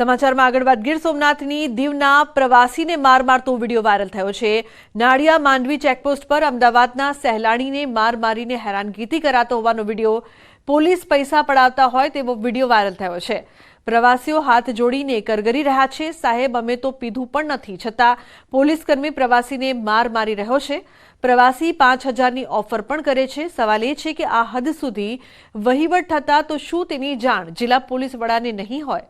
સમાચારમાં આગળ વાત ગીર સોમનાથની દીવના પ્રવાસીને માર મારતો વીડિયો વાયરલ થયો છે. નાડિયા માંડવી ચેકપોસ્ટ પર અમદાવાદના સહેલાણીને માર મારીને હેરાનગીથી કરાતો હોવાનો વીડિયો પોલીસ પૈસા પડાવતા હોય તેવો વીડિયો વાયરલ થયો છે. પ્રવાસીઓ હાથ જોડીને કરગરી રહ્યા છે. સાહેબ, અમે તો પીધું પણ નથી. છતાં પોલીસ કર્મી પ્રવાસીને માર મારી રહ્યો છે. પ્રવાસી પાંચ હજારની ઓફર પણ કરે છે. સવાલ એ છે કે આ હદ સુધી વહીવટ થતા તો શું તેની જાણ? જિલ્લા પોલીસ વડાને નહીં હોય.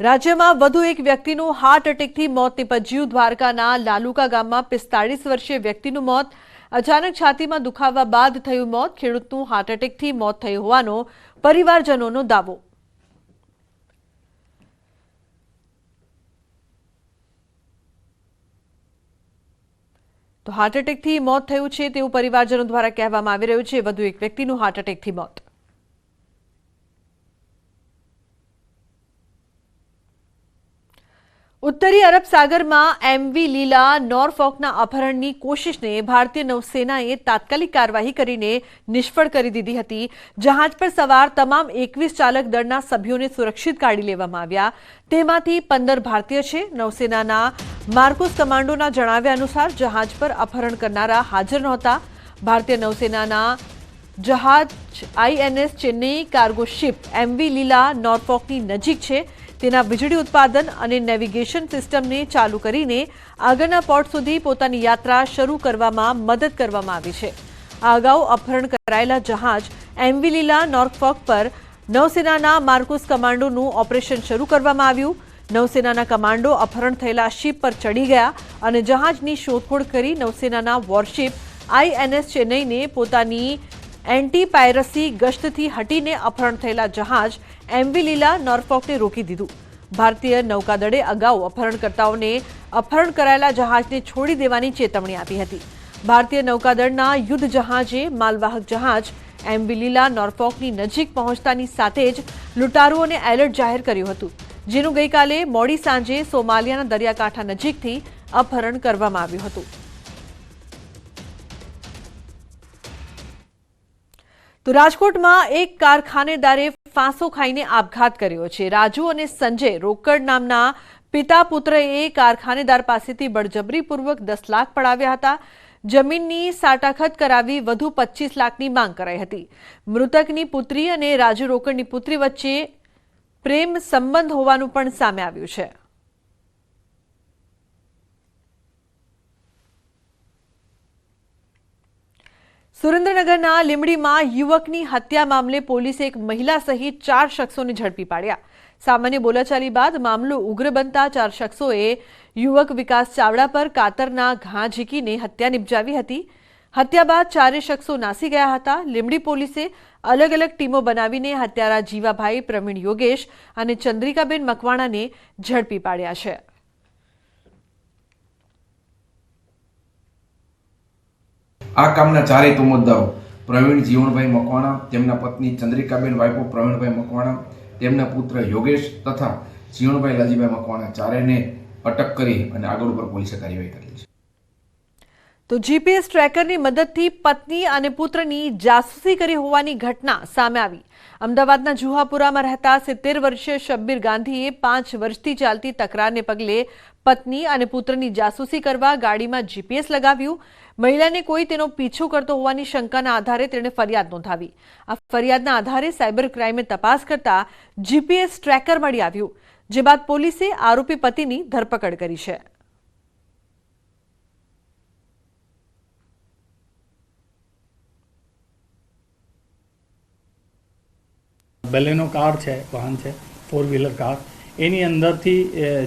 રાજ્યમાં વધુ એક વ્યક્તિનું હાર્ટ એટેકથી મોત નિપજ્યું. દ્વારકાના લાલુકા ગામમાં પિસ્તાળીસ વર્ષીય વ્યક્તિનું મોત. અચાનક છાતીમાં દુખાવા બાદ થયું મોત. ખેડૂતનું હાર્ટ એટેકથી મોત થયું હોવાનો પરિવારજનોનો દાવો. તો હાર્ટ એટેકથી મોત થયું છે તેવું પરિવારજનો દ્વારા કહેવામાં આવી રહ્યું છે. વધુ એક વ્યક્તિનું હાર્ટ એટેકથી મોત. ઉત્તરી અરબ સાગરમાં એમવી લીલા નોરફોકના અપહરણની કોશિશને ભારતીય નૌસેનાએ તાત્કાલિક કાર્યવાહી કરીને નિષ્ફળ કરી દીધી હતી. જહાજ પર સવાર તમામ એકવીસ ચાલક દળના સભ્યોને સુરક્ષિત કાઢી લેવામાં આવ્યા. તેમાંથી પંદર ભારતીય છે. નૌસેનાના માર્કોસ કમાન્ડોના જણાવ્યા અનુસાર જહાજ પર અપહરણ કરનારા હાજર નહોતા. ભારતીય નૌસેનાના જહાજ INS Chennai cargo ship MV Leela નોરફોકની નજીક છે. તેના વીજળી ઉત્પાદન અને નેવિગેશન સિસ્ટમને ચાલુ કરીને આગળના પોર્ટ સુધી પોતાની યાત્રા શરૂ કરવામાં મદદ કરવામાં આવી છે. આ અગાઉ અપહરણ કરાયેલા જહાજ એમવી લીલા નોર્કફોક પર નૌસેનાના માર્કુસ કમાન્ડોનું ઓપરેશન શરૂ કરવામાં આવ્યું. નૌસેનાના કમાન્ડો અપહરણ થયેલા શિપ પર ચડી ગયા અને જહાજની શોધખોળ કરી નૌસેનાના વોરશિપ આઈએનએસ ચેન્નઈને પોતાની એન્ટી પાયરસી ગશ્તથી હટીને અપહરણ થયેલા જહાજ એમવી લીલા નોર્ફોકને રોકી દીધું. ભારતીય નૌકાદળે અગાઉ અપહરણકર્તાઓને અપહરણ કરાયેલા જહાજને છોડી દેવાની ચેતવણી આપી હતી. ભારતીય નૌકાદળના યુદ્ધ જહાજે માલવાહક જહાજ એમવી લીલા નોર્ફોકની નજીક પહોંચતાની સાથે જ લૂંટારુઓને એલર્ટ જાહેર કર્યું હતું, જેનું ગઈકાલે મોડી સાંજે સોમાલિયાના દરિયાકાંઠા નજીકથી અપહરણ કરવામાં આવ્યું હતું. તો રાજકોટમાં એક કારખાનેદારે ફાંસો ખાઈને આપઘાત કર્યો છે. રાજુ અને સંજય રોકડ નામના પિતા પુત્રએ કારખાનેદાર પાસેથી બળજબરીપૂર્વક દસ લાખ પડાવ્યા હતા. જમીનની સાટાખત કરાવી વધુ પચીસ લાખની માંગ કરાઈ હતી. મૃતકની પુત્રી અને રાજુ રોકડની પુત્રી વચ્ચે પ્રેમ સંબંધ હોવાનું પણ સામે આવ્યું છે. સુરેન્દ્રનગરના લીમડીમાં યુવકની હત્યા મામલે પોલીસે એક મહિલા સહિત ચાર શખ્સોને ઝડપી પાડ્યા. સામાન્ય બોલાચાલી બાદ મામલો ઉગ્ર બનતા ચાર શખ્સોએ યુવક વિકાસ ચાવડા પર કાતરના ઘા ઝીકીને હત્યા નિપજાવી હતી. હત્યા બાદ ચારે શખ્સો નાસી ગયા હતા. લીમડી પોલીસે અલગ અલગ ટીમો બનાવીને હત્યારા જીવાભાઈ પ્રવીણ યોગેશ અને ચંદ્રિકાબેન મકવાણાને ઝડપી પાડ્યા છે. આ કામના ચારેય તુમતદારો પ્રવીણ જીવણભાઈ મકવાણા, તેમના પત્ની ચંદ્રિકાબેન વાઇપો, પ્રવીણભાઈ મકવાણા, તેમના પુત્ર યોગેશ તથા જીવણભાઈ લાજીભાઈ મકવાણા ચારેયને અટક કરી અને આગળ ઉપર પોલીસે કાર્યવાહી કરી છે. તો જીપીએસ ટ્રેકરની મદદથી પત્ની અને પુત્રની જાસૂસી કરી હોવાની ઘટના સામે આવી. અમદાવાદના જુહાપુરામાં રહેતા સિત્તેર વર્ષીય શબ્બીર ગાંધીએ પાંચ વર્ષથી ચાલતી તકરારને પગલે પત્ની અને પુત્રની જાસૂસી કરવા ગાડીમાં જીપીએસ લગાવ્યું. મહિલાને કોઈ તેનો પીછો કરતો હોવાની શંકાના આધારે તેણે ફરિયાદ નોંધાવી. આ ફરિયાદના આધારે સાયબર ક્રાઇમે તપાસ કરતા જીપીએસ ટ્રેકર મળી આવ્યું, જે બાદ પોલીસે આરોપી પતિની ધરપકડ કરી છે. બેલેનો કાર છે, વાહન છે ફોર વ્હીલર કાર. એની અંદરથી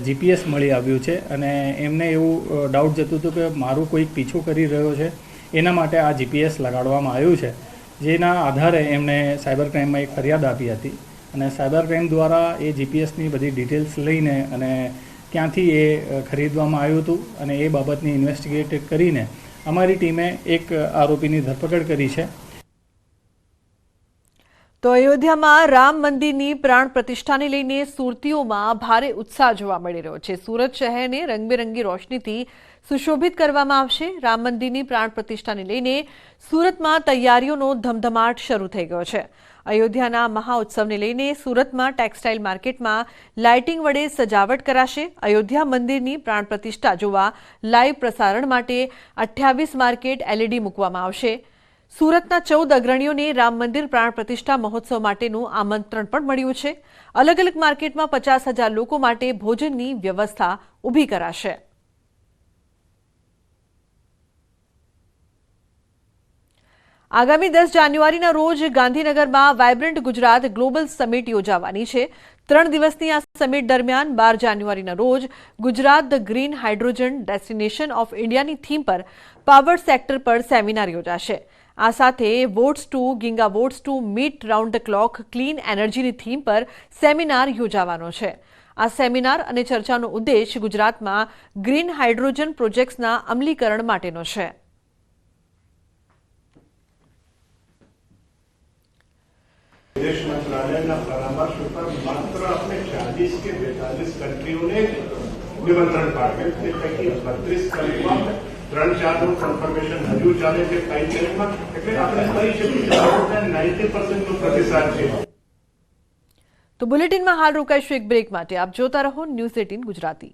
જીપીએસ મળી આવ્યું છે અને એમને એવું ડાઉટ જતું હતું કે મારું કોઈક પીછો કરી રહ્યો છે. એના માટે આ જીપીએસ લગાડવામાં આવ્યું છે. જેના આધારે એમણે સાયબર ક્રાઇમમાં એક ફરિયાદ આપી હતી અને સાયબર ક્રાઇમ દ્વારા એ જીપીએસની બધી ડિટેલ્સ લઈને અને ક્યાંથી એ ખરીદવામાં આવ્યું હતું અને એ બાબતની ઇન્વેસ્ટિગેટ કરીને અમારી ટીમે એક આરોપીની ધરપકડ કરી છે. તો અયોધ્યામાં રામ મંદિરની પ્રાણ પ્રતિષ્ઠાને લઈને સુરતીઓમાં ભારે ઉત્સાહ જોવા મળી રહ્યો છે. સુરત શહેરને રંગબેરંગી રોશનીથી સુશોભિત કરવામાં આવશે. રામ મંદિરની પ્રાણ પ્રતિષ્ઠાને લઈને સુરતમાં તૈયારીઓનો ધમધમાટ શરૂ થઈ ગયો છે. અયોધ્યાના મહાઉત્સવને લઈને સુરતમાં ટેક્સટાઇલ માર્કેટમાં લાઇટિંગ વડે સજાવટ કરાશે. અયોધ્યા મંદિરની પ્રાણ પ્રતિષ્ઠા જોવા લાઈવ પ્રસારણ માટે અઠ્યાવીસ માર્કેટ એલઈડી મૂકવામાં આવશે. સુરતના ચૌદ અગ્રણીઓને રામ મંદિર પ્રાણ પ્રતિષ્ઠા મહોત્સવ માટેનું આમંત્રણ પણ મળ્યું છે. અલગ અલગ માર્કેટમાં પચાસ હજાર લોકો માટે ભોજનની વ્યવસ્થા ઊભી કરાશે. આગામી દસ જાન્યુઆરીના રોજ ગાંધીનગરમાં વાયબ્રન્ટ ગુજરાત ગ્લોબલ સમિટ યોજાવાની છે. ત્રણ દિવસની આ સમિટ દરમિયાન બાર જાન્યુઆરીના રોજ Gujarat the green hydrogen destination of ઇન્ડિયાની થીમ પર પાવર સેક્ટર પર સેમિનાર યોજાશે. આ સાથે watts to gigawatts to meet round the clock clean એનર્જીની થીમ પર સેમિનાર યોજાવાનો છે. આ સેમિનાર અને ચર્ચાનો ઉદ્દેશ ગુજરાતમાં ગ્રીન હાઇડ્રોજન પ્રોજેક્ટ્સના અમલીકરણ માટેનો છે. વિદેશ મંત્રાલયના પરામર્શ ઉપર માત્ર આપણે ચાલીસ કે બેતાલીસ કન્ટ્રીઓને નિમંત્રણ પાડ્યું તે પૈકી બત્રીસ કન્ટ્રીમાં ત્રણ ચારનું કન્ફર્મેશન હજુ ચાલે છે કાઉન્સેલિંગમાં એટલે આપણે કહી શકીએ નાઇન્ટી પર્સન્ટનો પ્રતિસાદ છે. તો બુલેટિનમાં હાલ રોકાઈશું એક બ્રેક માટે. આપ જોતા રહો ન્યૂઝ એટીન ગુજરાતી.